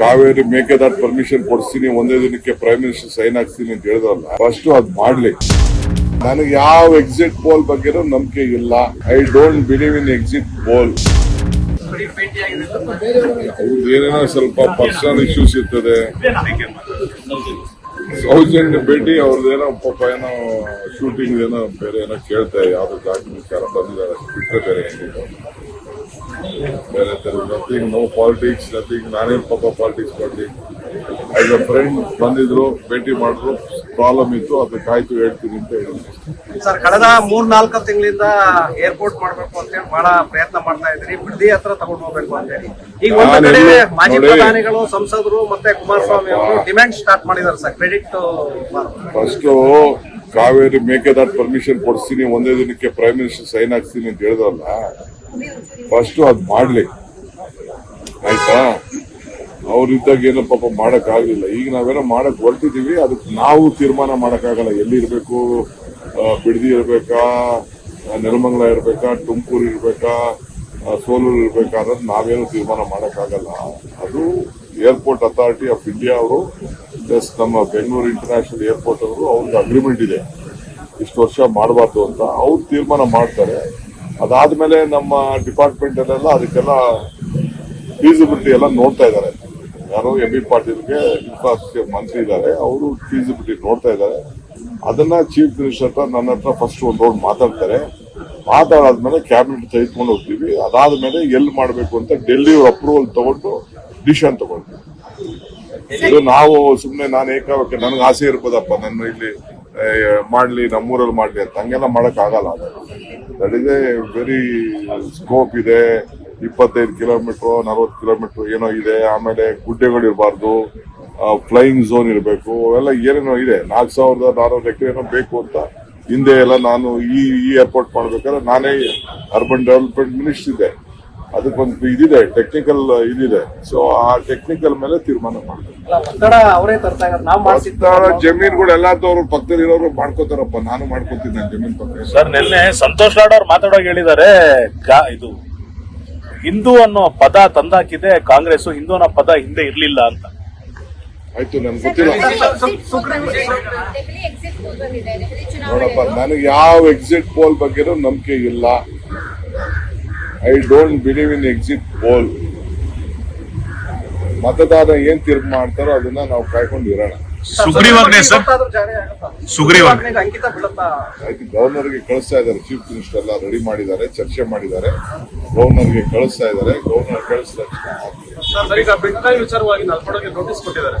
Kaveri Mekedatu permission ಕೊಡಿಸ್ತೀನಿ, ಒಂದೇ ದಿನಕ್ಕೆ ಪ್ರೈಮ್ ಮಿನಿಸ್ಟರ್ ಸೈನ್ ಹಾಕ್ತೀನಿ ಅಂತ ಹೇಳಿದ್ರಲ್ಲ ಫಸ್ಟ್ ಅದ್ ಮಾಡ್ಲಿ. ನನಗೆ ಯಾವ ಎಕ್ಸಿಟ್ ಪೋಲ್ ಬಗ್ಗೆನೂ ನಂಬಿಕೆ ಇಲ್ಲ. I don't believe in exit poll ಏನೇನೋ ಸ್ವಲ್ಪ ಪರ್ಸನಲ್ ಇಶ್ಯೂಸ್ ಇರ್ತದೆ. ಸೌಜನ್ಯ ಭೇಟಿ, ಅವ್ರದ್ದೇನೋ ಪಾಪ ಏನೋ ಶೂಟಿಂಗ್ ಏನೋ ಬೇರೆ ಏನೋ ಕೇಳ್ತಾರೆ ಯಾವ್ದು ಡಾಕ್ಯುಮೆಂಟ್ ಬಂದಿದ್ದಾರೆ ಬಿಟ್ಟರೆ ಬೇರೆ ಬೇರೆ ತರ ನಥಿಂಗ್ ನೋ ಪಾಲಿಟಿಕ್ಸ್ ನಥಿಂಗ್ ನಾನೇನು ಪಾಪ ಪಾಲಿಟಿಕ್ಸ್ ಮಾಡಲಿ ಆಸ್ ಅ ಫ್ರೆಂಡ್ ಬಂದಿದ್ರು ಭೇಟಿ ಮಾಡಿದ್ರು ಪ್ರಾಬ್ಲಮ್ ಇತ್ತು ಅದಕ್ಕೆ ಆಯ್ತು ಹೇಳ್ತೀನಿ ಅಂತ ಹೇಳಿದ್ರು. ಸರ್ ಕಳೆದ ಮೂರ್ ನಾಲ್ಕು ತಿಂಗಳಿಂದ ಏರ್ಪೋರ್ಟ್ ಮಾಡಬೇಕು ಅಂತ ಹೇಳಿ ಬಹಳ ಪ್ರಯತ್ನ ಮಾಡ್ತಾ ಇದ್ರಿ ಬಿಡದಿ ಹತ್ರ ತಗೊಂಡು ಹೋಗ್ಬೇಕು ಅಂತ ಹೇಳಿ. ಈಗ ಒಂದು ಕಡೆ ಮಾಜಿ ಪ್ರಧಾನಿಗಳು ಸಂಸದರು ಮತ್ತೆ ಕುಮಾರಸ್ವಾಮಿ ಅವರು ಡಿಮ್ಯಾಂಡ್ ಸ್ಟಾರ್ಟ್ ಮಾಡಿದ್ದಾರೆ sir. Credit first Kaveri Mekedatu permission ಕೊಡ್ತೀನಿ ಒಂದೇ ದಿನಕ್ಕೆ ಪ್ರೈಮ್ ಮಿನಿಸ್ಟರ್ ಸೈನ್ ಹಾಕ್ತೀನಿ ಅಂತ ಹೇಳಿದ್ರಲ್ಲ. ಫಸ್ಟ್ ಅದು ಮಾಡ್ಲಿ. ಆಯ್ತಾ? ಅವ್ರಿದ್ದಾಗ ಏನೋ ಪಾಪ ಮಾಡಕ್ ಆಗ್ಲಿಲ್ಲ ಈಗ ನಾವೇನೋ ಮಾಡಕ್ ಹೊರಟಿದೀವಿ ಅದಕ್ಕೆ ನಾವು ತೀರ್ಮಾನ ಮಾಡಕ್ಕಾಗಲ್ಲ. ಎಲ್ಲಿ ಇರ್ಬೇಕು ಆ, ಬಿಡದಿ ಇರ್ಬೇಕಾ? ನೆಲಮಂಗಲ ಇರ್ಬೇಕಾ? ತುಮಕೂರು ಇರ್ಬೇಕಾ? ಸೋಲೂರು ಇರ್ಬೇಕಾ ಅನ್ನೋದು ನಾವೇನು ತೀರ್ಮಾನ ಮಾಡೋಕ್ಕಾಗಲ್ಲ. ಅದು ಏರ್ಪೋರ್ಟ್ ಅಥಾರಿಟಿ ಆಫ್ ಇಂಡಿಯಾ ಅವರು ಪ್ಲಸ್ ನಮ್ಮ ಬೆಂಗಳೂರು ಇಂಟರ್ನ್ಯಾಷನಲ್ ಏರ್ಪೋರ್ಟ್ ಅವರು ಅವ್ರಿಗೆ ಅಗ್ರಿಮೆಂಟ್ ಇದೆ. ಇಷ್ಟು ವರ್ಷ ಮಾಡಬಾರ್ದು ಅಂತ ಅವ್ರು ತೀರ್ಮಾನ ಮಾಡ್ತಾರೆ. ಅದಾದ್ಮೇಲೆ ನಮ್ಮ ಡಿಪಾರ್ಟ್ಮೆಂಟ್ ಅಲ್ಲೆಲ್ಲ ಅದಕ್ಕೆಲ್ಲ ಫೀಸಿಬಿಲಿಟಿ ಎಲ್ಲ ನೋಡ್ತಾ ಇದ್ದಾರೆ. ಯಾರೋ ಎಂ ಬಿ ಪಾಟೀಲ್ಗೆ ಇನ್ಫ್ರಾಸ್ಟ್ರಕ್ಚರ್ ಮಂತ್ರಿ ಇದ್ದಾರೆ, ಅವರು ಫೀಸಿಬಿಲಿಟಿ ನೋಡ್ತಾ ಇದ್ದಾರೆ. ಅದನ್ನ ಚೀಫ್ ಮಿನಿಸ್ಟರ್ ಹತ್ರ ನನ್ನ ಹತ್ರ ಫಸ್ಟ್ ಒಂದು ರೌಂಡ್ ಮಾತಾಡ್ತಾರೆ. ಮಾತಾಡಾದ್ಮೇಲೆ ಕ್ಯಾಬಿನೆಟ್ ತೆಗೆದುಕೊಂಡು ಹೋಗ್ತೀವಿ. ಅದಾದ್ಮೇಲೆ ಎಲ್ಲಿ ಮಾಡಬೇಕು ಅಂತ ಡೆಲ್ಲಿ ಅಪ್ರೂವಲ್ ತಗೊಂಡು ಡಿಸಿಷನ್ ತಗೊಳ್ತೀವಿ ಇದು ನಾವು ಸುಮ್ಮನೆ ನಾನು ಏಕಾವಕ್ಕೆ ನನಗೆ ಆಸೆ ಇರ್ಬೋದಪ್ಪ, ನನ್ನ ಇಲ್ಲಿ ಮಾಡ್ಲಿ, ನಮ್ಮೂರಲ್ಲಿ ಮಾಡಲಿ ಅಂತ. ಹಂಗೆಲ್ಲ ಮಾಡಕ್ ಆಗಲ್ಲ that is a very scope ಇದೆ. ಇಪ್ಪತ್ತೈದು ಕಿಲೋಮೀಟರ್, ನಲವತ್ತು ಕಿಲೋಮೀಟರ್ ಏನೋ ಇದೆ. ಆಮೇಲೆ ಗುಡ್ಡೆಗಳು ಇರಬಾರ್ದು ಫ್ಲೈಯಿಂಗ್ ಝೋನ್ ಇರಬೇಕು. ಅವೆಲ್ಲ ಏನೇನೋ ಇದೆ. ನಾಲ್ಕು ಸಾವಿರದ ನಾನ್ನೂರು ಎಕರೆ ಏನೋ ಬೇಕು ಅಂತ. ಹಿಂದೆ ಎಲ್ಲ ನಾನು ಈ ಈ ಏರ್ಪೋರ್ಟ್ ಮಾಡ್ಬೇಕಾದ್ರೆ ನಾನೇ ಅರ್ಬನ್ ಡೆವಲಪ್ಮೆಂಟ್ ಮಿನಿಸ್ಟರ್ ಇದೆ. ಅದಕ್ಕೊಂದು ಇದಿದೆ ಟೆಕ್ನಿಕಲ್ ಇದಿದೆ ಸೊ ಆ ಟೆಕ್ನಿಕಲ್ ಮೇಲೆ ತೀರ್ಮಾನ ಮಾಡ್ತಾರೆ ಜಮೀನುಗಳು ಎಲ್ಲಾದವ್ರು ಪಕ್ಕದಲ್ಲಿ ಇರೋರು ಮಾಡ್ಕೋತಾರಪ್ಪ ನಾನು ಮಾಡ್ಕೋತಿದ್ದೆ ನಾನು ಜಮೀನ್ ಪಕ್ಕ ಸರ್ ನಿನ್ನೆ ಸಂತೋಷ್ ಲಾಡ್ ಅವ್ರು ಮಾತಾಡೋಕೆ ಹೇಳಿದ್ದಾರೆ ಗಾ- ಇದು ಹಿಂದೂ ಅನ್ನೋ ಪದ ತಂದಾಕಿದೆ ಕಾಂಗ್ರೆಸ್ ಹಿಂದೂ ಅನ್ನೋ ಪದ ಹಿಂದೆ ಇರ್ಲಿಲ್ಲ ಅಂತ ಆಯ್ತು ನನ್ಗೆ ಗೊತ್ತಿಲ್ಲ ನೋಡಪ್ಪ ಚುನಾವಣೆ ನನಗೆ ಯಾವ ಎಕ್ಸಿಟ್ ಪೋಲ್ ಬಗ್ಗೆನೂ ನಂಬಿಕೆ ಇಲ್ಲ I don't believe in exit poll ಮತದಾರ ಏನ್ ತೀರ್ಪು ಮಾಡ್ತಾರೋ ಅದನ್ನ ನಾವು ಕಾಯ್ಕೊಂಡು ಇರೋಣ ಸುಗ್ರೀವಾಜ್ಞೆ ಸರ್. ಸುಗ್ರೀವಾಜ್ಞೆ. ಆಯ್ತು ಗವರ್ನರ್ಗೆ ಕಳಿಸ್ತಾ ಇದ್ದಾರೆ ಚೀಫ್ ಮಿನಿಸ್ಟರ್ ಎಲ್ಲ ರೆಡಿ ಮಾಡಿದ್ದಾರೆ ಚರ್ಚೆ ಮಾಡಿದ್ದಾರೆ. ಗವರ್ನರ್ಗೆ ಕಳಿಸ್ತಾ ಇದ್ದಾರೆ ಗವರ್ನರ್ ಕಳಿಸಿದ ತಕ್ಷಣ ವಿಚಾರವಾಗಿ ನಲ್ಪಡೋಕೆ ನೋಟಿಸ್ ಕೊಟ್ಟಿದ್ದಾರೆ